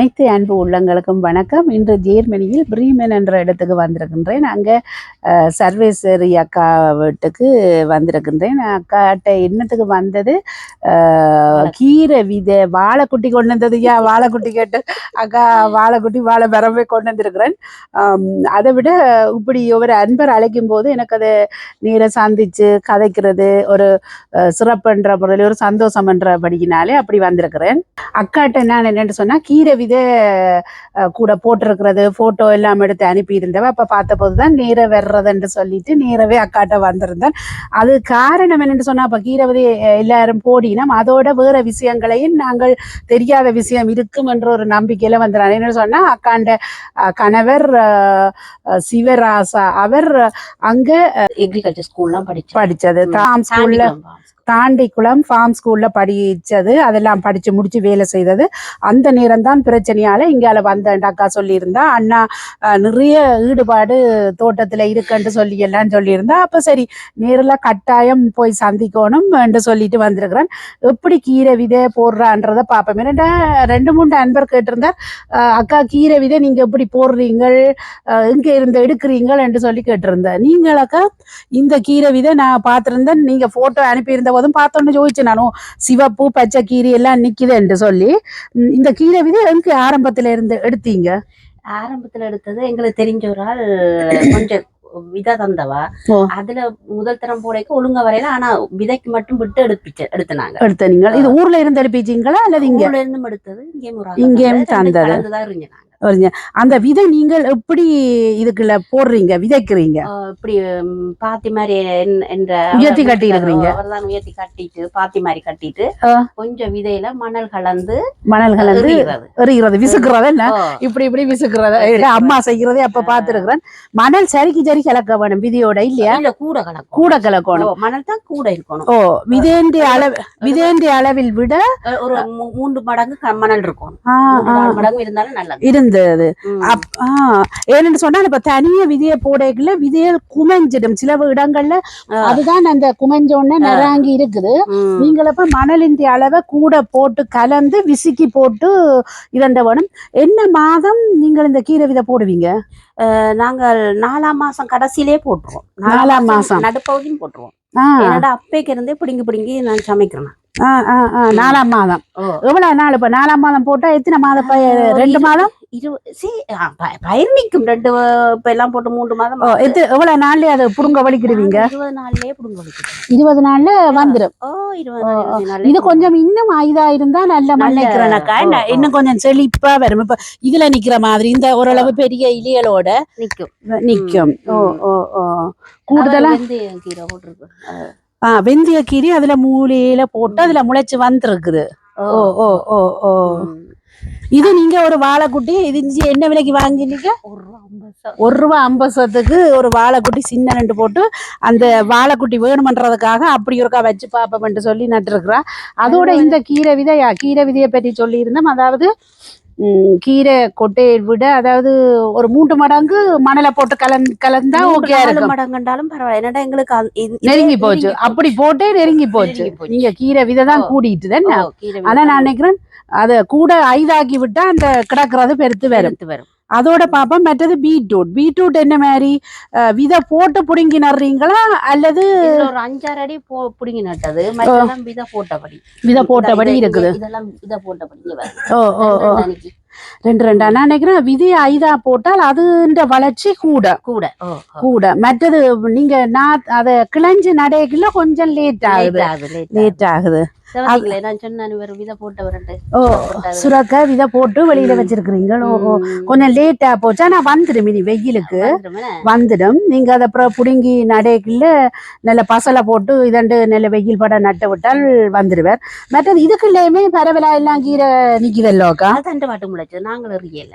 அனைத்து அன்பு உள்ளங்களுக்கும் வணக்கம். இன்று ஜேர்மனியில் பிரீமன் என்ற இடத்துக்கு வந்திருக்கின்றேன். அங்கே சர்வேஸ்வரி அக்கா வீட்டுக்கு வந்திருக்கின்றேன். அக்காட்ட என்னத்துக்கு வந்தது? கீரை வித வாழைக்குட்டி கொண்டு வந்தது. வாழைக்குட்டி கேட்டு அக்கா வாழைக்குட்டி வாழை பரவே கொண்டு வந்திருக்கிறேன். அதை விட இப்படி ஒரு அன்பர் அழைக்கும் போது எனக்கு அதை நீரை சந்திச்சு கதைக்கிறது ஒரு சிறப்புன்ற முறையில் ஒரு சந்தோஷம் என்றபடியினாலே அப்படி வந்திருக்கிறேன். அக்காட்ட நான் என்னென்னு சொன்னால் கீரை அஹ், கூட போட்டிருக்கிறது போட்டோ எல்லாம் எடுத்து அனுப்பி இருந்தவ அப்ப பார்த்தபோது தான் நேர வர்றதுன்னு சொல்லிட்டு நேரவே அக்காட்ட வந்திருந்தேன். அது காரணம் என்னன்னு சொன்னா அப்ப கீரை விதை அஹ், எல்லாரும் போடினோம். அதோட வேற விஷயங்களையும் நாங்கள் தெரியாத விஷயம் இருக்கும் என்ற ஒரு நம்பிக்கையில வந்துடுறாங்க என்னன்னு சொன்னா அக்காண்ட கணவர் சிவராசா அவர் அங்க எக்ரிகல்ச்சர் ஸ்கூல்லாம் படிச்சேன் படிச்சது. தாம் ஸ்கூல்ல தாண்டிக்குளம் ஃபார்ம் ஸ்கூல்ல படிச்சது. அதெல்லாம் படிச்சு முடிச்சு வேலை செய்தது. அந்த நேரம் தான் பிரச்சனையால இங்கால வந்தேன் அக்கா சொல்லியிருந்தா. அண்ணா அஹ், நிறைய ஈடுபாடு தோட்டத்துல இருக்குன்னு சொல்லி எல்லாம் சொல்லியிருந்தா. அப்ப சரி நேரில் கட்டாயம் போய் சந்திக்கணும் என்று சொல்லிட்டு வந்திருக்கிறேன். எப்படி கீரை விதை போடுறான்றத பார்ப்போம். ஏன்னா ரெண்டு மூணு அன்பர் கேட்டிருந்தார். அஹ், அக்கா கீரை விதை நீங்க எப்படி போடுறீங்கள்? அஹ், எங்க இருந்து எடுக்கிறீங்கள் என்று சொல்லி கேட்டிருந்தேன் நீங்கள் அக்கா இந்த கீரை விதை நான் பார்த்திருந்தேன். நீங்க போட்டோ அனுப்பியிருந்த போதும் பார்த்தோன்னு ஜோதிச்சேன் நானும் சிவப்பு பச்சை கீரை எல்லாம் நிக்குதுன்னு சொல்லி ம், இந்த கீரை விதை எங்க ஆரம்பத்துல இருந்து எடுத்தீங்க? ஆரம்பத்துல எடுத்தது எங்களுக்கு தெரிஞ்ச ஒரு ஆள் கொஞ்சம் விதை தந்தவா. அதுல முதல் தரம் போடைக்கு ஒழுங்கா வரையில ஆனா விதைக்கு மட்டும் விட்டு எடுப்பிச்சு எடுத்துனாங்க. எடுத்த நீங்கள் இது ஊர்ல இருந்து எடுப்பிச்சீங்களா அல்லது இங்க? ஊர்ல இருந்தும் எடுத்தது இங்கேயும் இங்கேயும் தந்தது. ரெண்டும் அந்த விதை நீங்கள் எப்படி இதுக்குள்ள போடுறீங்க விதைக்கிறீங்க? இப்படி பாத்தி மாதிரி என்- என்ற உயர்த்தி கட்டி இருக்கிறீங்க. அவர்தான் உயர்த்தி கட்டிட்டு பாத்தி மாதிரி கட்டிட்டு. கொஞ்சம் விதையில மணல் கலந்து மணல் கலந்து எறிகிறது. விசுக்குறது என்ன? இப்படி இப்படி விசுக்குறத? அம்மா செய்கிறதே அப்ப பாத்துருக்கிறேன். மணல் சரிக்கு சரி கலக்க வேணும் விதையோட இல்லையா? இல்ல கூட கலக்கும் கூட கலக்கணும். மணல் தான் கூட இருக்கணும். ஓ விதேண்டி அளவு விதேண்டி அளவில் விட ஒரு மூன்று மடங்கு மணல் இருக்கும் மடங்கு இருந்தாலும் நல்லது. இருந்தது ஆ, ஏன்னு சொன்னா இப்ப தனியா விதைய போடைக்குள்ள விதையல் குமைஞ்சிடும். சில இடங்கள்ல. அதுதான் அந்த குமைஞ்ச உடனே நிறாங்கி இருக்குது. நீங்கள் இப்ப மணலின் அளவை கூட போட்டு கலந்து விசுக்கி போட்டு இதண்ட வேணும் என்ன மாதம் நீங்கள் இந்த கீரை விதை போடுவீங்க? நாங்கள் நாலாம் மாசம் கடைசியிலே போட்டுருவோம். நாலாம் மாசம். நடுப்பகுதியும் போட்டுருவோம். என்னோட அப்பைக்கு இருந்தே பிடிங்கி பிடிங்கி நான் சமைக்கிறேன் நாலாம் மாதம். எவ்வளவு நாள் இப்ப நாலாம் மாதம் போட்டா எத்தனை மாதம்? ரெண்டு மாதம்? இரு சி ஆ, ப- பயிர் நிக்கும் ரெண்டு இப்ப எல்லாம் போட்டு மூன்று மாதம் ஓ, எத்து எவ்வளவு நாள்லயே அதை புடுங்க வலிக்கிடுவீங்க? இருபது நாள்லயே பிடுங்க வைக்கிறோம் இருபது நாள்ல வந்துடும் ஓ இருபது இது கொஞ்சம் இன்னும் இதா இருந்தா நல்ல மண் நல்ல- நிக்கிறனாக்கா ஓ, ஓ. இன்னும் கொஞ்சம் செழிப்பா வரும். இப்ப இதுல நிக்கிற மாதிரி இந்த ஓரளவு பெரிய இலைகளோட நிக்கும். நிக்கும். ஓ. ஓ ஓ. கூடுதலா? கீரை போட்டிருக்கு. ஆ. வெந்தய கீரி அதுல மூலையில போட்டு அதுல முளைச்சு வந்திருக்குது. ஓ, ஓ ஓ ஓ. இது நீங்க ஒரு வாழைக்குட்டி இது இஞ்சி என்ன விலைக்கு வாங்கினீங்க? ஒரு ரூபா ஐம்பது ஒரு ரூபா சத்துக்கு ஒரு வாழைக்குட்டி சின்ன ரெண்டு போட்டு அந்த வாழைக்குட்டி வேணுமன்றதுக்காக அப்படி ஒருக்கா வச்சு பார்ப்போம்னு சொல்லி நட்டுருக்குறா. அதோட இந்த கீரை விதையா? கீரை விதையை பற்றி சொல்லியிருந்தோம். அதாவது கீரை கொட்டையை விட அதாவது ஒரு மூன்று மடங்கு மணலை போட்டு கலந்து கலந்தா ஓகே மடங்குண்டாலும் பரவாயில்ல. என்னடா எங்களுக்கு நெருங்கி போச்சு. அப்படி போட்டே நெருங்கி போச்சு. நீங்க கீரை விதை தான். கூடிட்டு தானே? ஆனா நான் நினைக்கிறேன் அத கூட ஐதாக்கி விட்டா அந்த கிடக்குறது பெருத்து வரும். வரும். அதோட பாப்போம் மற்றது பீட்ரூட். பீட்ரூட் என்ன மாதிரி? விதை போட்டு புடுங்கி நடுறீங்களா? அல்லது ஒரு அஞ்சாறு அடி போ பிடுங்கி நட்டது. விதை போட்டபடி. விதை போட்டபடி இருக்குது. இதெல்லாம் விதை போட்டபடி. ஓ ஓ ஓ. ரெண்டு ரெண்டு நான் நினைக்கிறேன் விதை ஐதா போட்டால் அதுன்ற வளர்ச்சி கூட. கூட. கூட. மற்றது நீங்க நான் அத கிளஞ்சு நடைக்குள்ள கொஞ்சம் லேட் ஆகுது. லேட் ஆகுது. சுரக்க விதை போட்டு வெளியில. வச்சிருக்கிறீங்க. கொஞ்சம் லேட்டா போச்சு. ஆனா வந்துடும் இனி வெயிலுக்கு. வந்துடும். நீங்க அதை அப்புறம் புடுங்கி நடைக்குள்ள நல்ல பசலை போட்டு இதண்டு நல்ல வெயில் பட நட்டு விட்டால் வந்துடுவார் மற்றது இதுக்குள்ளேயுமே பரவலா எல்லாம் கீரை நிக்குதல்லோக்கா தண்டு வாட்டு முளைச்சது. நாங்களும் எறியல.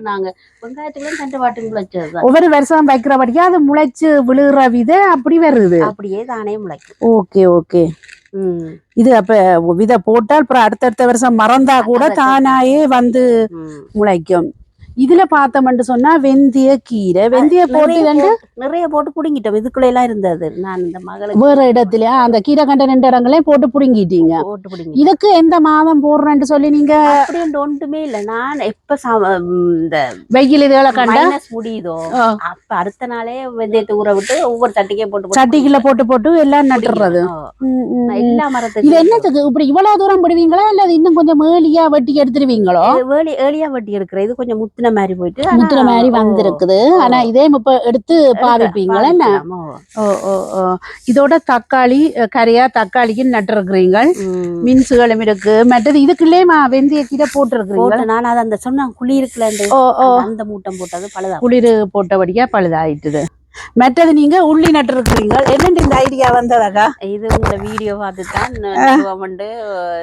நாங்க. வெங்காயத்துக்குள்ள தண்டு வாட்டு முளைச்சதுதான். ஒவ்வொரு வருஷம் வைக்கிறபடியா அது முளைச்சு விழுகிற விதை அப்படி வருது. அப்படியே தானே முளைக்கும். Okay okay. இது அப்ப விதை போட்டால் அப்புறம் அடுத்தடுத்த வருஷம் மறந்தா கூட தானாயே வந்து. முளைக்கும் இதுல பார்த்தோம்னு சொன்னா வெந்தய கீரை வெந்தய போட்டு போட்டு- நிறைய போட்டு குடிங்கிட்டோம் இதுக்குள்ள எல்லாம் இருந்தது. நான் இந்த மகளுக்கு வேற இடத்துல அந்த கீரை கண்ட ரெண்டு இடங்களையும் போட்டு புடுங்கிட்டீங்க. போட்டு குடிங்க இதுக்கு எந்த மாதம் போடுறேன்னு சொல்லி நீங்க? அப்படி ஒன்றுமே இல்ல. நான் எப்ப இந்த வெயில் இதுகளை கண்ட? முடியுதோ. அப்ப அடுத்த நாளே வெந்தயத்தை ஊற விட்டு ஒவ்வொரு சட்டிக்கே போட்டு சட்டிக்குள்ள போட்டு போட்டு எல்லாம் நட்டுறது. எல்லா இது மரத்துக்கும் என்னத்துக்கு? இப்படி இவ்வளவு தூரம் விடுவீங்களா இல்ல இன்னும் கொஞ்சம் மேலியா வெட்டி எடுத்துருவீங்களோ? இது ஏலியா வட்டி எடுக்கிற இது கொஞ்சம் முத்தின மாதிரி போயிட்டு முத்துற மாதிரி வந்திருக்குது. ஆனா இதே இப்ப எடுத்து பாவிப்பீங்களா என்ன? ஓ ஓ ஓ. இதோட தக்காளி கரையா தக்காளிக்கு நட்டுருக்கிறீங்க. மின்சுகளும் இருக்கு. மற்றது இதுக்குள்ளே வெந்தய கீரை போட்டிருக்கிறீங்க போட்டு நான் அதை அந்த சொன்ன அந்த- ஓ ஓ. அந்த மூட்டம் போட்டது பழுதா குளிர் போட்டபடியா பழுதாயிட்டுது. மற்றது நீங்க உள்ளி நட்டுருக்கிறீங்க. என்னண்டு இந்த ஐடியா வந்ததாக்கா இது உங்களை வீடியோ பார்த்து தான்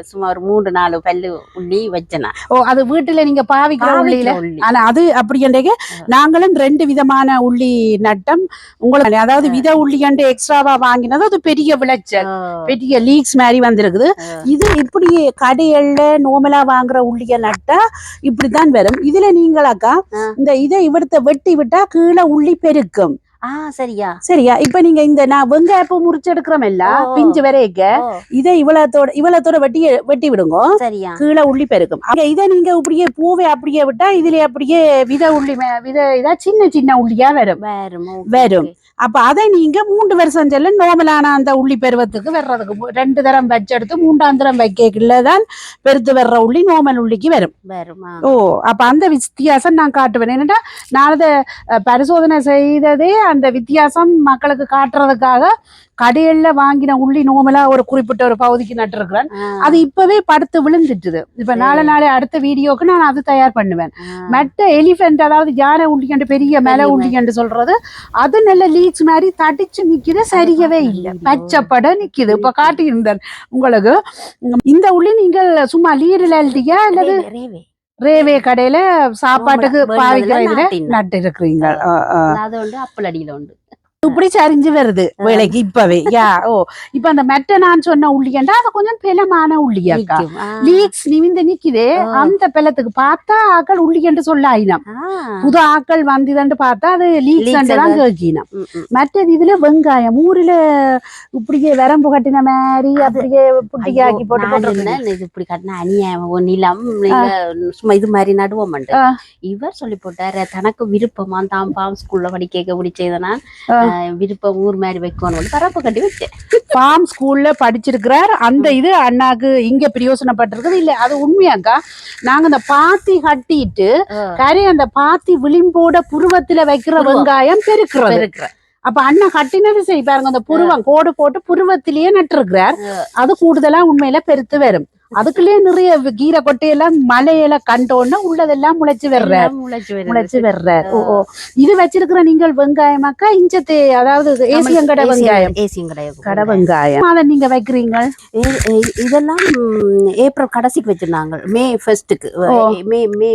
சும்மா ஒரு மூன்று நாலு பல்லு உள்ளி வச்சேன். ஓ அது வீட்டுல நீங்க பாவிக்கிற உள்ளியில. ஆனா அது அப்படி என்றைக்கு நாங்களும் ரெண்டு விதமான உள்ளி நட்டம். உங்களுக்கு அதாவது வித உள்ளி கண்டு எக்ஸ்ட்ராவா வாங்கினது அது பெரிய விளைச்சல். பெரிய லீக்ஸ் மாதிரி வந்திருக்குது. இது இப்படி கடைகள்ல நோமலா வாங்குற உள்ளிய நட்டா இப்படித்தான் வரும். இதுல நீங்களாக்கா. இந்த இதை இவர்த்த வெட்டி விட்டா கீழே உள்ளி பெருக்கும். சரியா. சரியா? இப்ப நீங்க இந்த நான் வெங்காயப்பு முறிச்செடுக்கிறோம் ஓ. பிஞ்சு வரைக்க இதை இவ்வளத்தோட இவ்வளத்தோட வெட்டி வெட்டி விடுங்க. சரியா. கீழே உள்ளி பெருக்கும். அங்க இதை நீங்க இப்படியே பூவை அப்படியே விட்டா இதுல அப்படியே வித உள்ளி வித இதா சின்ன சின்ன உள்ளியா வரும். வரும். அப்ப அதை நீங்க மூன்று வருஷம் செல்ல நோமலான அந்த உள்ளி பெருவத்துக்கு வர்றதுக்கு ரெண்டு தரம் வச்செடுத்து மூன்றாம் தரம் வைக்கல தான் பெருத்து வர்ற உள்ளி நோமல் உள்ளிக்கு வரும். வருமா ஓ அப்ப அந்த வித்தியாசம் நான் காட்டுவேன். என்னன்னா நான் அதை பரிசோதனை செய்ததே அந்த வித்தியாசம் மக்களுக்கு காட்டுறதுக்காக கடையில வாங்கின உள்ளி நோமலா ஒரு குறிப்பிட்ட ஒரு பகுதிக்கு நட்டிருக்கிறேன். அது இப்பவே படுத்து விழுந்துட்டுது. இப்ப நாளை நாளை அடுத்த வீடியோக்கு நான் அது தயார் பண்ணுவேன். மற்ற எலிஃபென்ட் அதாவது யானை உண்டிக்கண்டு பெரிய மேல உண்டிக்கண்டு சொல்றது அது நல்ல லீக்ஸ் மாதிரி தடிச்சு நிக்குது சரியவே இல்லை. பச்சைப்பட நிக்குது. இப்ப காட்டியிருந்தேன் உங்களுக்கு. இந்த உள்ளி நீங்கள் சும்மா லீரில் எழுதியா? அல்லது ரேவே, கடையில சாப்பாட்டுக்கு பாவிக்கிற இதுல. நட்டு இருக்கிறீங்க அது உண்டு அப்பல் அடியில உண்டு. இப்படி சரிஞ்சு வருது வேலைக்கு இப்பவே யா ஓ இப்ப அந்த மெட்ட நான் சொன்ன உள்ளியண்டா அது கொஞ்சம் பெலமான உள்ளியாக்கா. லீக்ஸ் நிமிந்து நிக்குதே. அந்த பெலத்துக்கு பார்த்தா ஆக்கள் உள்ளிக்கண்டு சொல்ல ஆயினம். புது ஆக்கள் வந்துதண்டு பார்த்தா அது லீக்ஸ் தான் அது. கேட்கினம் ம், ம். மற்றது இதுல வெங்காயம் ஊர்ல இப்படியே வரம்பு கட்டின மாதிரி அப்படியே புட்டியாக்கி ஐயோ, போட்டு இப்படி கட்டின அநியாயம் நிலம் நீங்க சும்மா இது மாதிரி நடுவோம். இவர் சொல்லி போட்டாரு தனக்கு விருப்பமா தான் பாம் ஸ்கூல்ல படிக்க ஆ. விருப்பம் ஊர் மாதிரி வைக்கணும் பரப்பு கட்டி வச்சேன் ஃபார்ம் ஸ்கூல்ல படிச்சிருக்கிறார். அந்த இது அண்ணாக்கு இங்க பிரயோசனப்பட்டிருக்குது. இல்ல அது உண்மையாக்கா? நாங்க அந்த பாத்தி கட்டிட்டு கரை அந்த பாத்தி விளிம்போட புருவத்துல வைக்கிற. வெங்காயம் பெருக்கிறது. அப்ப அண்ணா கட்டினது செய் பாருங்க அந்த புருவம் கோடு போட்டு புருவத்திலேயே நட்டிருக்கிறார். அது கூடுதலா உண்மையில பெருத்து வரும். அதுக்குள்ளேயே நிறைய கீரை கொட்டையெல்லாம் மலையில கண்டோன்னா உள்ளதெல்லாம் முளைச்சு வர்ற. முளைச்சு வர்றார் ஓ இது வச்சிருக்கிற நீங்கள் வெங்காயமாக்கா இஞ்சத்தே அதாவது ஏசியங்கடை ஏசியன் வெங்காயம். ஏசியன் கடை கடை வெங்காயம். அதை நீங்க வைக்கிறீங்க? இதெல்லாம் ஏப்ரல் கடைசிக்கு வச்சிருந்தாங்க. மே ஃபர்ஸ்ட்டுக்கு. மே மே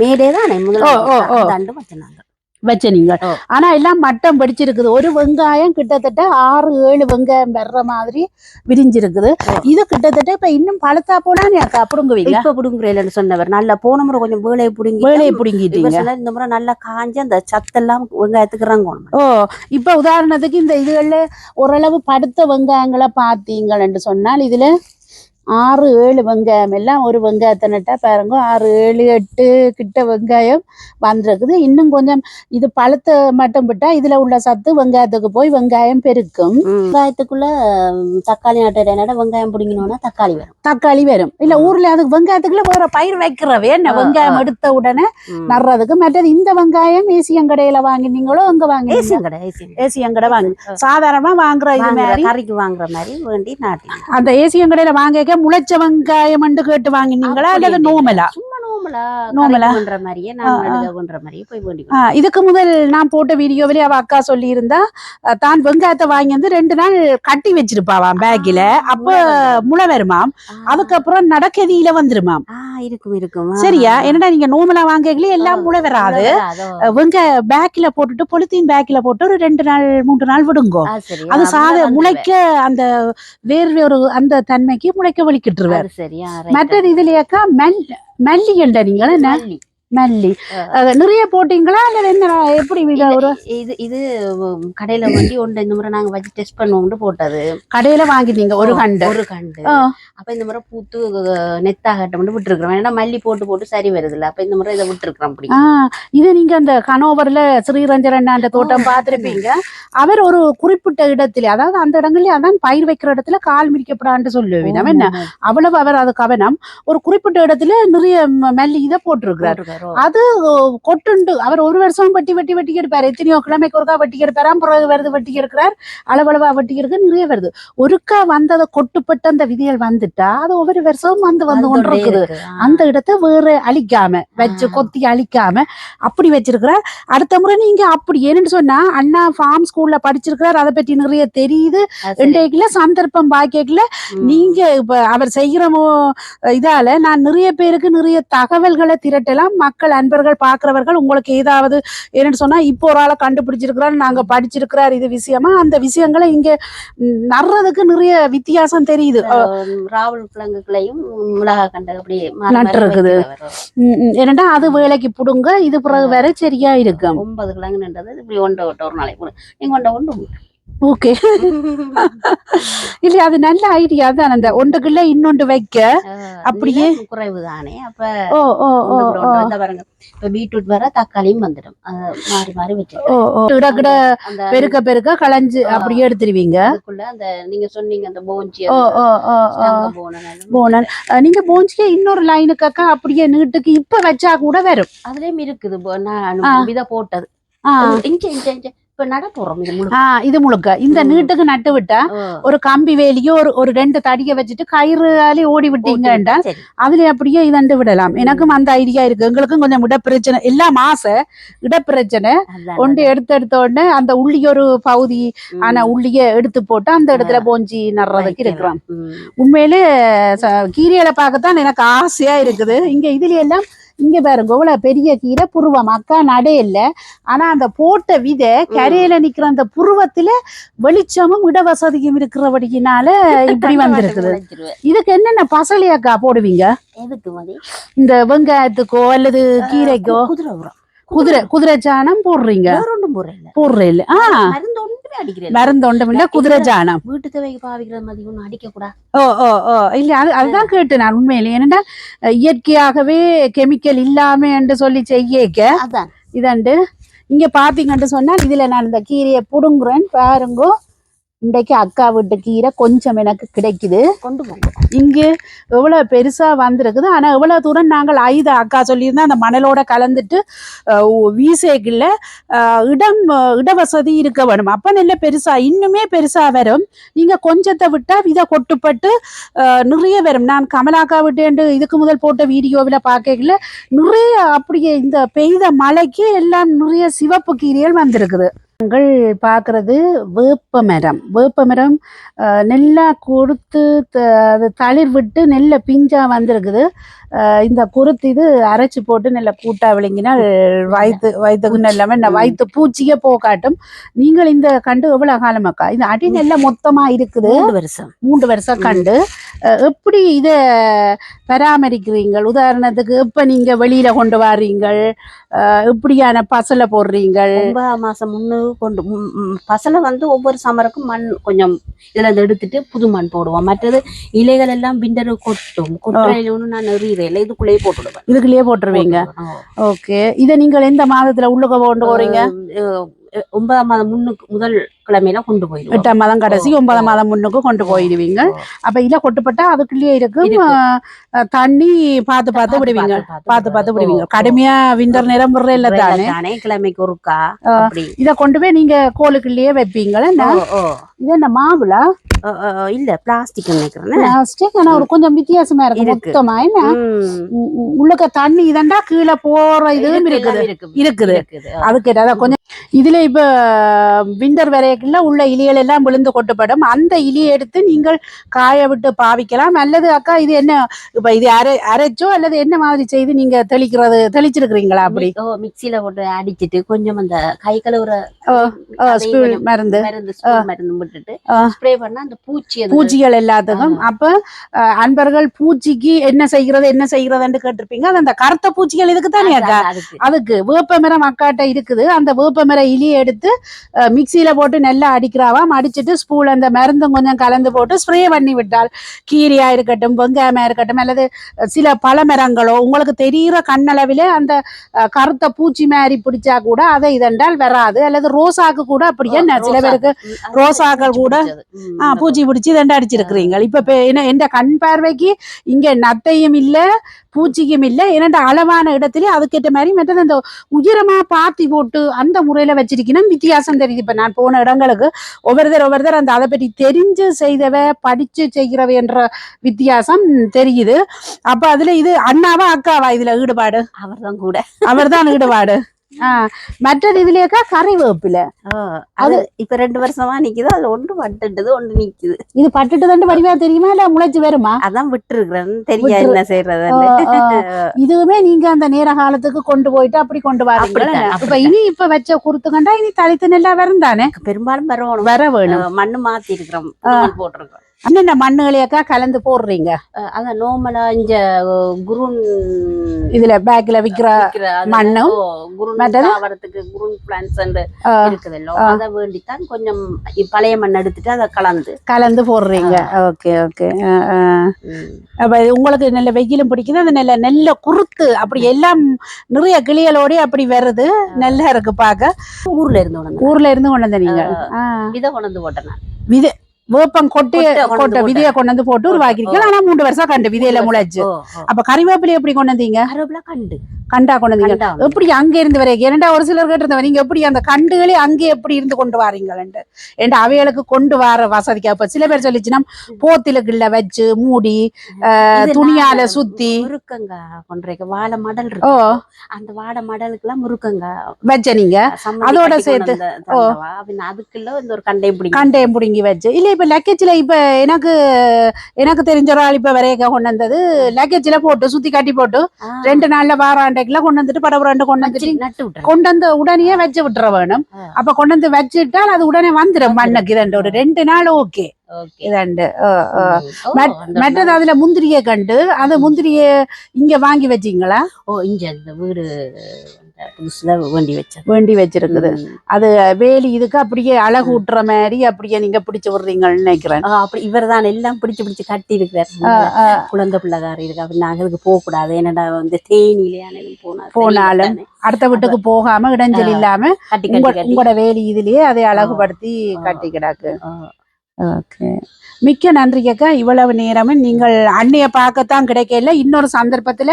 மேடே தானே முதல்ல வச்சிருந்தாங்க. வச்ச நீங்க. ஆனா எல்லாம் மட்டம் படிச்சிருக்குது. ஒரு வெங்காயம் கிட்டத்தட்ட ஆறு ஏழு வெங்காயம் வர்ற மாதிரி விரிஞ்சிருக்குது. இது கிட்டத்தட்ட இப்ப இன்னும் பழுத்தா போனா நீ அக்கா அப்படிங்குவீங்க இப்ப புடுங்குறேன்னு சொன்னவர். நல்லா போன முறை கொஞ்சம் வேலையை புடுங்கி வேலையை பிடுங்கிட்டீங்க. இந்த முறை நல்லா காஞ்சு அந்த சத்தெல்லாம் வெங்காயத்துக்கு இறங்கணும் ஓ இப்ப உதாரணத்துக்கு இந்த இதுகள்ல ஓரளவு படுத்த வெங்காயங்களை பார்த்தீங்கன்னு சொன்னால் இதுல ஆறு ஏழு வெங்காயம். எல்லாம் ஒரு வெங்காயத்தை நட்டா பாருங்க. ஆறு ஏழு எட்டு கிட்ட வெங்காயம் வந்திருக்குது. இன்னும் கொஞ்சம் இது பழுத்த மட்டும் விட்டா இதுல உள்ள சத்து வெங்காயத்துக்கு போய் வெங்காயம் பெருக்கும். வெங்காயத்துக்குள்ள தக்காளி நட்டு நட வெங்காயம் பிடிக்கணும்னா தக்காளி வரும். தக்காளி வரும். இல்ல. ஊர்ல அதுக்கு வெங்காயத்துக்குள்ள வேற பயிர் வைக்கிறவே என்ன? வெங்காயம். எடுத்த உடனே. நடுறதுக்கு மற்றது இந்த வெங்காயம் ஏசியன் கடையில வாங்கினீங்களோ அங்க வாங்கினீங்க ஏசியன் கடை ஏசியன் கடை. வாங்கி. ஆ. சாதாரணமா வாங்குற இது மாதிரி? கறிக்கு வாங்குற மாதிரி வேண்டி நாட்டி அந்த ஏசியன் கடையில வாங்கிக்க முளைச்ச வெங்காயம் கேட்டு வாங்கினீங்களா அல்லது. நோமலா இதுக்கு முதல் நான் போட்ட வீடியோவிலே அவ அக்கா சொல்லி இருந்தா தான் வெங்காயத்தை வாங்கி வந்து ரெண்டு நாள் கட்டி வச்சிருப்பாவாம் பேக்கில அப்ப முளை வருமாம். அதுக்கப்புறம் நடக்கதியில வந்துருமாம். இருக்கும் இருக்கும். சரியா. என்னடா நீங்க நோமலா வாங்கல எல்லாம் முளை வராது? வெங்காய பேக்கில போட்டுட்டு பொலித்தீன் பேக்கில போட்டு ஒரு ரெண்டு நாள் மூன்று நாள் விடுங்கோ. அது சாத. முளைக்க அந்த வேர்வை ஒரு அந்த தன்மைக்கு முளைக்க வலிக்கிட்டுருவார். மற்றது இதுலயாக்கா மல் மல்லி என்ற நீங்கள் என்ன மல்லி. நிறைய போட்டீங்களா? இல்ல என்ன எப்படி இத ஒரு இது இது கடையில வண்டி ஒன்று இந்த முறை நாங்க வச்சு டெஸ்ட் பண்ணுவோம்னு போட்டது. கடையில வாங்கிட்டீங்க ஒரு கண்டு. ஒரு கண்டு. அப்ப இந்த முறை பூத்து அஹ், நெத்தாகட்டும் விட்டுருக்கிறோம். ஏன்னா மல்லி போட்டு போட்டு சரி வருதுல்ல. அப்ப இந்த முறை இதை விட்டுருக்கிறோம் அப்படி. இது நீங்க அந்த கனோவர்ல ஸ்ரீரஞ்சன் அண்ணாண்ட தோட்டம் பார்த்திருப்பீங்க. அவர் ஒரு குறிப்பிட்ட இடத்துல அதாவது அந்த இடங்கள்ல அதான் பயிர் வைக்கிற இடத்துல கால் மிதிக்கப்படான்னு சொல்லுவீங்க அவன் என்ன? அவ்வளவு அவர் அது கவனம். ஒரு குறிப்பிட்ட இடத்துல நிறைய மல்லி இதை போட்டிருக்கிறார்? அது கொட்டுண்டு. அவர் ஒரு வருஷம் வெட்டி வெட்டி வெட்டி எடுப்பார் எத்தனையோ கிழமைக்கு ஒருக்கா வெட்டி எடுப்பாராம் பிறகு வருது வெட்டி எடுக்கிறார் அளவளவா வெட்டி எடுக்க நிறைய வருது. ஒருக்கா வந்ததை கொட்டுப்பட்டு அந்த விதிகள் வந்துட்டா அது ஒவ்வொரு வருஷமும் வந்து வந்து கொண்டு இருக்குது இருக்கு. அந்த இடத்த வேற அழிக்காம வச்சு. கொத்தி அழிக்காம அப்படி வச்சிருக்கிறார். அடுத்த முறை நீங்க அப்படி ஏன்னு சொன்னா அண்ணா ஃபார்ம் ஸ்கூல்ல படிச்சிருக்கிறார். அதை பற்றி நிறைய தெரியுது. இன்றைக்குல சந்தர்ப்பம் ம். நீங்க இப்ப அவர் செய்கிற இதால நான் நிறைய பேருக்கு நிறைய தகவல்களை திரட்டலாம். மக்கள் அன்பர்கள் பாக்குறவர்கள் உங்களுக்கு ஏதாவது என்னன்னு சொன்னா இப்போ ஒரு ஆளை கண்டுபிடிச்சிருக்கிறார் நாங்க படிச்சிருக்கிறார் இது விஷயமா அந்த விஷயங்களை இங்க நடுறதுக்கு நிறைய வித்தியாசம் தெரியுது ராவல் கிழங்குகளையும் மிளகா கண்டு அப்படியே மாறி நட்டிருக்குது. என்னடா அது வேலைக்கு புடுங்க இது பிறகு வேற சரியா இருக்கும் ஒன்பது கிழங்குன்றது இப்படி ஒன்றை ஒரு நாளைக்கு போடு. நீங்க ஒன்றை ஒன்று ஓகே இல்ல அது நல்ல ஐடியா தான். அந்த ஒன்றுக்குள்ள இன்னொன்று வைக்க. அப்படியே? குறைவு தானே அப்ப ஓ ஓ பாருங்க. இப்ப பீட்ரூட் வர தக்காளியும் வந்துடும். மாறி மாறி வச்சு அந்த பெருக்க பெருக்க களைஞ்சு அப்படியே எடுத்துருவீங்க? அதுக்குள்ள அந்த நீங்க சொன்னீங்க அந்த போஞ்சி ஓ ஓ அஹ், நீங்க போஞ்சிக்க இன்னொரு லைனுக்காக்கா அப்படியே நீட்டுக்கு இப்ப வச்சா கூட வரும். அதுலயும் இருக்குது. நான். விதை போட்டது. இங்க இங்க. இது முழுக்க. இந்த. நீட்டுக்கு நட்டு விட்டா ஒரு கம்பி வேலியோ ஒரு ஒரு ரெண்டு தடிய வச்சுட்டு கயிறுலயே ஓடி விட்டீங்கன்னா சரி. அதுல அப்படியே இதண்டு விடலாம். எனக்கும் அந்த ஐடியா இருக்கு. எங்களுக்கும் கொஞ்சம் இடப்பிரச்சனை எல்லா மாச இடப்பிரச்சனை. அதான், ஒன்று எடுத்து எடுத்த உடனே அந்த உள்ளி ஒரு பகுதி. ஆனா உள்ளிய எடுத்து போட்டு அந்த இடத்துல போஞ்சி நடுறதுக்கு. இருக்கிறோம். உண்மையிலே கீரைகளை பார்க்கத்தான் எனக்கு ஆசையா இருக்குது. இங்க இதுல எல்லாம் இங்க பாருங்க இவ்வளவு பெரிய கீரை புருவம். அக்கா நடே இல்ல. ஆனா அந்த போட்ட விதை கரையில நிக்கிற அந்த புருவத்துல வெளிச்சமும் இடவசதியும் இருக்கிறபடியினால இப்படி வந்திருக்குது. இதுக்கு என்னென்ன பசலி அக்கா போடுவீங்க? இந்த வெங்காயத்துக்கோ அல்லது கீரைக்கோ? குதிரை குதிரை குதிரை சாணம் போடுறீங்க. வேற ஒன்றும் போறேன் போடுற இல்ல ஆ மருந்து குதிரை சாணம் வீட்டு தேவைக்கு பாவிக்கிற மாதிரி ஒன்றும் அடிக்க கூடாது ஓ ஓ ஓ. இல்ல அது அதுதான் கேட்டு நான் உண்மையிலே. ஏன்னா இயற்கையாகவே கெமிக்கல் இல்லாம என்று சொல்லி செய்யக்க அதான். இதண்டு இங்க பாத்தீங்கன்னு சொன்னா இதுல நான் இந்த கீரையை புடுங்குறேன் பாருங்க. இன்றைக்கு அக்கா வீட்டு கீரை கொஞ்சம் எனக்கு கிடைக்குது. கொண்டு போங்க இங்கு எவ்வளவு பெருசா வந்திருக்குது. ஆனா எவ்வளவு தூரம் நாங்கள் ஐத அக்கா சொல்லியிருந்தா அந்த மணலோட கலந்துட்டு அஹ், இடம் அஹ், இடவசதி இருக்க வேணும். அப்ப நல்ல பெருசா இன்னுமே பெருசா வரும். நீங்க கொஞ்சத்தை விட்டா விதை கொட்டுப்பட்டு நிறைய வரும். நான் கமலாக்கா விட்டேன் இதுக்கு முதல் போட்ட வீடியோவில் பார்க்கல. நிறைய அப்படியே இந்த பெய்த மழைக்கு எல்லாம் நிறைய சிவப்பு கீரைகள் வந்திருக்குது. நாங்கள் பார்க்கறது வேப்ப மரம். வேப்ப மரம் அஹ், நெல்லா கொடுத்து அது தளிர் விட்டு நெல்ல பிஞ்சா வந்திருக்குது. இந்த குருத்து இது அரைச்சு போட்டு நல்ல கூட்டா விளங்கினா வயிற்று வயிற்றுக்கு நல்லாம இந்த வயிற்று பூச்சியே போகாட்டும். நீங்கள் இந்த கண்டு எவ்வளவு காலமாக்கா? இந்த அடி நெல்ல மொத்தமா இருக்குது. மூணு வருஷம். மூன்று வருஷம் கண்டு. எப்படி இத பராமரிக்கிறீங்க உதாரணத்துக்கு இப்ப நீங்க வெளியில கொண்டு வாரீங்கள்? அஹ், இப்படியான பசலை போடுறீங்கள்? ஒன்பதாம் மாசம் முன்னு கொண்டு பசலை வந்து ஒவ்வொரு சமருக்கும் மண் கொஞ்சம் இதுல எடுத்துட்டு புது மண் போடுவோம். மற்றது இலைகள் எல்லாம் பிண்டரு கொட்டும். கொட்டையில ஒண்ணு நான் நெறியிறேன் இதுக்குள்ளேயே போட்டுடுவேன். இதுக்குள்ளேயே போட்டுருவீங்க. ஓகே. இத நீங்கள் எந்த மாதத்துல உள்ளுக கொண்டு அஹ் ஒன்பதாம் மாதம் முன்னுக்கு முதல் கிழமையில கொண்டு போயிடுவோம். எட்டாம் மாதம் கடைசி ஒன்பதாம். மாதம் முன்னுக்கு கொண்டு போயிடுவீங்க. அப்ப இல கொட்டுப்பட்டா அதுக்குள்ளேயே இருக்கும் தண்ணி பார்த்து பார்த்து விடுவீங்க. பார்த்து பார்த்து விடுவீங்க. கடுமையா விண்டர் நிறம் விடுற இல்ல தானே? கிழமைக்கு ஒருக்கா இத கொண்டு போய் நீங்க கோலுக்குள்ளேயே வைப்பீங்களா. இது என்ன அஹ் இல்ல பிளாஸ்டிக் நினைக்கிறேன். பிளாஸ்டிக் ஆனா ஒரு கொஞ்சம் வித்தியாசமா இருக்கு. மொத்தமா என்ன? உள்ளுக்க தண்ணி இதண்டா கீழே போற இதுவும் இருக்குது இருக்குது. அதுக்கு கொஞ்சம் இதுல இப்ப விண்டர் வரைய செய்யக்குள்ள உள்ள இலிகள் எல்லாம் விழுந்து கொட்டுப்படும். அந்த இலியை எடுத்து நீங்கள் காய விட்டு பாவிக்கலாம். அல்லது அக்கா இது என்ன இப்ப இது அரை அரைச்சோ அல்லது என்ன மாதிரி செய்து நீங்க தெளிக்கிறது தெளிச்சிருக்கிறீங்களா அப்படி? ஓ போட்டு அடிச்சிட்டு கொஞ்சம் அந்த கை கழுவுற மருந்து. மருந்து விட்டுட்டு. ஸ்ப்ரே பண்ணா அந்த பூச்சி பூச்சிகள் எல்லாத்துக்கும். அப்ப அன்பர்கள் பூச்சிக்கு என்ன செய்கிறது என்ன செய்கிறதுன்னு கேட்டிருப்பீங்க. அது அந்த கருத்த பூச்சிகள் இதுக்கு தானே அதுக்கு. அதுக்கு வேப்ப மரம் அக்காட்ட இருக்குது. அந்த வேப்ப மர இலியை எடுத்து மிக்சியில போட்டு நல்லா அடிக்கிறாவாம் அடிச்சிட்டு ஸ்பூல் அந்த மருந்தும் கொஞ்சம் கலந்து போட்டு ஸ்ப்ரே பண்ணி விட்டால் கீரியா இருக்கட்டும் வெங்காயமா இருக்கட்டும் அல்லது சில பழமரங்களோ உங்களுக்கு தெரிகிற கண்ணளவிலே அந்த கருத்த பூச்சி மாதிரி பிடிச்சா கூட அதை இதென்றால் வராது. அல்லது ரோசாக்கு கூட அப்படியே சில. பேருக்கு ரோசாக்கள் கூட, ஆ பூச்சி பிடிச்சி இதெண்டா அடிச்சிருக்கிறீங்க இப்ப என்ன எந்த கண் பார்வைக்கு இங்க நத்தையும் இல்ல பூச்சிக்கும் இல்ல ஏன்னா அளவான இடத்துல அதுக்கேற்ற மாதிரி மற்றது அந்த உயரமா பாத்தி போட்டு அந்த முறையில வச்சிருக்கணும். வித்தியாசம் தெரியுது. இப்ப நான் போன இடங்களுக்கு ஒவ்வொருத்தர் ஒவ்வொருத்தர் அந்த அதை பற்றி தெரிஞ்சு செய்தவ படிச்சு செய்கிறவ என்ற வித்தியாசம் தெரியுது. அப்ப அதுல இது அண்ணாவா அக்காவா இதுல ஈடுபாடு? அவர்தான் கூட. அவர்தான் ஈடுபாடு. மற்றது இதுலயக்கா கறிவேப்பில. அது இப்ப ரெண்டு வருஷமா நிக்குது அதுல ஒன்று பட்டுட்டது ஒன்று நிக்குது. இது பட்டுட்டு தண்டு வடிவா தெரியுமா இல்ல முளைச்சு வருமா? அதான் விட்டு இருக்கிறேன் தெரியா என்ன செய்யறது. இதுவுமே நீங்க அந்த நேர காலத்துக்கு கொண்டு போயிட்டு அப்படி கொண்டு வரீங்க இப்ப. இனி இப்ப வச்ச குறுத்து கண்டா இனி தளித்து நெல்லா வரும் தானே? பெரும்பாலும் வரணும் வர வேணும். மண்ணு மாத்தி இருக்கிறோம் போட்டிருக்கோம் அண்ணன் மண்ணுகளையக்கா கலந்து போடுறீங்க? அதான் நோமலா இங்க குருன் இதுல பேக்ல விக்கிற மண்ணும்? தாவரத்துக்கு குருன் பிளான்ஸ் ஆ. இருக்குதല്ലോ அதை வேண்டித்தான் கொஞ்சம் பழைய மண் எடுத்துட்டு அதை கலந்து. கலந்து போடுறீங்க. Okay okay. அப்ப உங்களுக்கு நல்ல வெயிலும் பிடிக்குது அது நல்ல நல்ல குருத்து அப்படி எல்லாம் நிறைய கிளிகளோட அப்படி வருது. நல்லா இருக்கு பாக்க. ஊர்ல இருந்து ஊர்ல இருந்து கொண்டு நீங்க. விதை கொண்டு போட்டேன். விதை வேப்பம் கொட்டி கொட்டை விதைய கொண்டு வந்து போட்டு உருவாக்கிருக்கீங்க ஆனா மூன்று வருஷம் கண்டு விதையில முளைச்சு. அப்ப கறிவேப்பிலை எப்படி கொண்டு வந்தீங்க? கருவேப்பிலை கண்டு. கண்டா கொண்டு வந்தீங்க. எப்படி அங்க இருந்து வரைக்கும் ஏன்டா ஒரு சிலர் கேட்டிருந்தவங்க நீங்க எப்படி அந்த கண்டுகளே அங்கே எப்படி இருந்து கொண்டு வாரீங்களேன்ட்டு ஏன்டா அவைகளுக்கு கொண்டு வர வசதிக்கு அப்ப சில பேர் சொல்லிச்சுன்னா போத்திலுக்குள்ள வச்சு மூடி துணியால சுத்தி முருக்கங்காய் கொண்டிருக்க வாழை மடல் ஓ. அந்த வாழை மடலுக்கு எல்லாம் முருக்கங்காய் வச்ச நீங்க? அதோட சேர்த்து. பின்ன அதுக்குள்ள இந்த ஒரு கண்டை பிடிக்கும் கண்டையும் புடுங்கி வச்சு. இல்ல இப்ப லக்கேஜ்ல இப்ப எனக்கு எனக்கு தெரிஞ்ச ஒரு ஆள் இப்ப வரைய கொண்டு வந்தது. லக்கேஜ்ல போட்டு சுத்தி கட்டி போட்டு ரெண்டு நாள்ல வாராண்டைக்குள்ள கொண்டு வந்துட்டு படவு ரெண்டு கொண்டு வந்துட்டு கொண்டு வந்து உடனே வச்சு விட்டுற வேணும். அப்ப கொண்டு வந்து வச்சுட்டால் அது உடனே வந்துடும் மண்ணுக்கு. இதண்டு ஒரு ரெண்டு நாள் ஓகே இதண்டு. மற்றது அதுல முந்திரிய கண்டு அந்த முந்திரிய இங்க வாங்கி வச்சீங்களா? ஓ இங்க இந்த வீடு புதுசுல வேண்டி வச்சது. வேண்டி வச்சிருக்குது. அது வேலி இதுக்கு அப்படியே அழகு ஊட்டுற மாதிரி அப்படியே நீங்க பிடிச்சு விடுறீங்கன்னு நினைக்கிறேன். அப்படி இவர் தான் எல்லாம் பிடிச்சு பிடிச்சு கட்டி இருக்கிறார். குழந்தை பிள்ளைகாரி இருக்கு அப்படி நாங்க அதுக்கு போக கூடாது என்னடா வந்து தேனிலையானு போனா போனாலும். அடுத்த வீட்டுக்கு போகாம இடைஞ்சல். இல்லாம உங்களோட வேலி இதுலயே அதை அழகுபடுத்தி. கட்டி கிடாக்கு ஓகே மிக்க நன்றி அக்கா இவ்வளவு நேரமும் நீங்கள் அன்னையை பார்க்கத்தான் கிடைக்கல. இன்னொரு சந்தர்ப்பத்தில்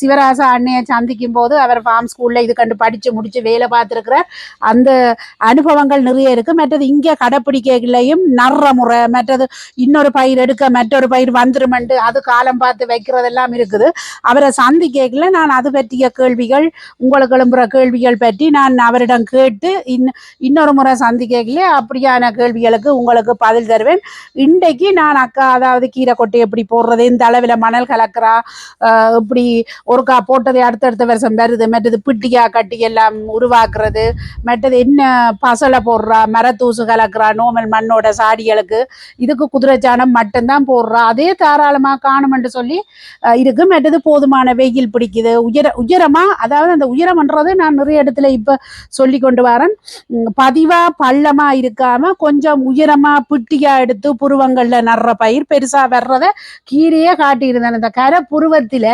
சிவராசா அன்னையை சந்திக்கும் போது அவர் ஃபார்ம் ஸ்கூல்ல இது கண்டு படித்து முடிச்சு வேலை பார்த்துருக்கிறார். அந்த அனுபவங்கள் நிறைய இருக்கு. மற்றது இங்கே கடைப்பிடிக்கலையும் நர்ற முறை மற்றது இன்னொரு பயிர் எடுக்க மற்றொரு பயிர் வந்துருமெண்டு அது காலம் பார்த்து வைக்கிறதெல்லாம் இருக்குது. அவரை சந்திக்கல. நான் அது பற்றிய கேள்விகள் உங்களுக்கு எழும்புற கேள்விகள் பற்றி நான் அவரிடம் கேட்டு இன் இன்னொரு முறை சந்திக்கல அப்படியான கேள்விகளுக்கு உங்களுக்கு பதில் தருவேன். இன்றைக்கு நான் அக்கா அதாவது கீரை கொட்டை எப்படி போடுறது இந்த அளவில் மணல் கலக்கிறா இப்படி ஒருக்கா போட்டதை அடுத்தடுத்த வருஷம் வருது. மற்றது பிட்டியா கட்டி எல்லாம் உருவாக்குறது மற்றது என்ன பசலை போடுறா மரத்தூசு கலக்கிறா நோமல் மண்ணோட சாடிகளுக்கு இதுக்கு குதிரைச்சாணம் மட்டும்தான் போடுறா. அதே தாராளமாக காணுமென்று சொல்லி இருக்கு. மற்றது போதுமான வெயில் பிடிக்குது. உயர உயரமா அதாவது அந்த உயரம்ன்றது நான் நிறைய இடத்துல இப்போ சொல்லி கொண்டு வரேன். பதிவாக பதிவா பள்ளமா இருக்காம கொஞ்சம் உயரமா பிட்டியா எடுத்து புருவங்கள்ல நடுற பயிர் பெருசா வர்றத கீரையே காட்டியிருந்தேன். இந்த கரை புருவத்தில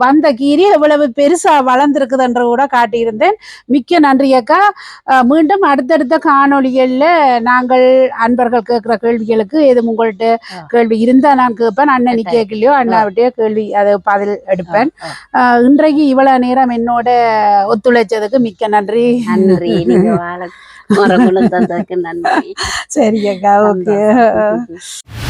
வந்த கீரை எவ்வளவு பெருசா வளர்ந்துருக்குதுன்ற கூட காட்டியிருந்தேன். மிக்க நன்றி அக்கா. மீண்டும் அடுத்தடுத்த காணொளிகள்ல நாங்கள் அன்பர்கள் கேட்கிற கேள்விகளுக்கு எதுவும் உங்கள்ட்ட ஆ. கேள்வி இருந்தா நான் கேட்பேன். அண்ணன் கேட்கலையோ அண்ணாவிட்டே கேள்வி அது பதில் எடுப்பேன். இன்றைக்கு இவ்வளவு நேரம் என்னோட ஒத்துழைச்சதுக்கு மிக்க நன்றி. நன்றி. சரி அக்கா. ஓகே சந்தோஷம்.